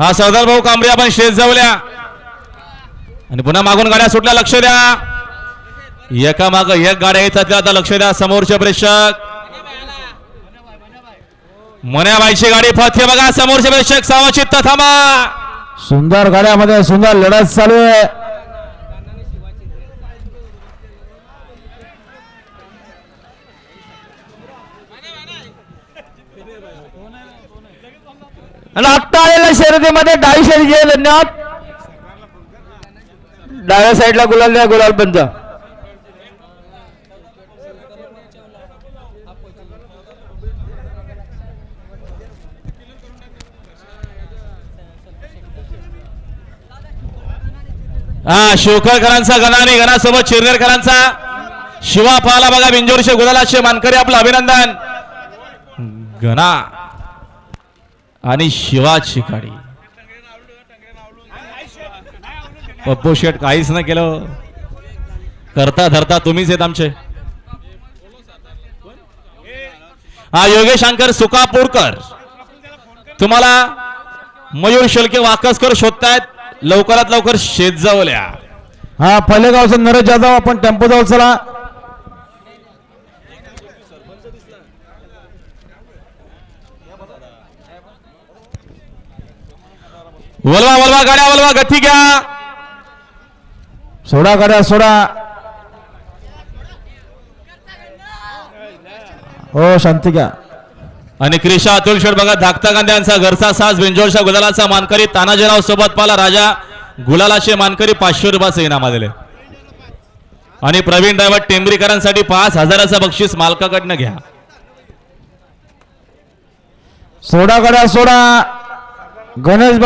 हा सरदार भाऊ कांबरे आपण शेत जाऊल्या आणि पुन्हा मागून गाड्या सुटल्या लक्ष द्या. एका माग एक गाड्या येतात त्या आता लक्ष द्या समोरचे प्रेक्षक. मन्याबाईची गाडी फथे बघा समोरचे प्रेक्षक सावचित्त थांबा. सुंदर गाड्यामध्ये सुंदर लढत चालू आहे. आणि आत्ता आलेल्या शर्यतीमध्ये डावी शर्यत धन्यवाद. डाव्या साईडला गुलाल द्या गुलाल पंच हा शिवकरकरांचा गणाने आणि गणासोबत शिरनेरकरांचा शिवा पाहला बघा बिंजोरशे गुलालाचे मानकरी आपलं अभिनंदन. गणा. आणि शिवाची शिकाडी. पप्पू शेट काहीच नाही केलं. करता धरता तुम्हीच आहेत आमचे. हा योगेश शंकर सुकापूरकर. तुम्हाला मयूर शेळके वाकसकर शोधतायत. लवकरात लवकर शेत जावल्या हा फलेगावचा नरेश जाधव आपण टेम्पो जाऊ चला. वलवा वलवा गाड्या वलवा गती घ्या. सोडा गाड्या सोडा. हो शांती घ्या. आणि क्रिशा अतुल शेठ बघा धाकता गांध्यांचा घरचा साज बेंजोरच्या गुलालाचा मानकरी तानाजीराव सोबत पाला राजा गुलालाचे मानकरी पाचशे रुपयाचे इनामा दिले आणि प्रवीण ड्रायव्हर टेंबरीकरांसाठी पाच हजाराचं बक्षीस मालकाकडनं घ्या. सोडा गड्या सोडा. गणेश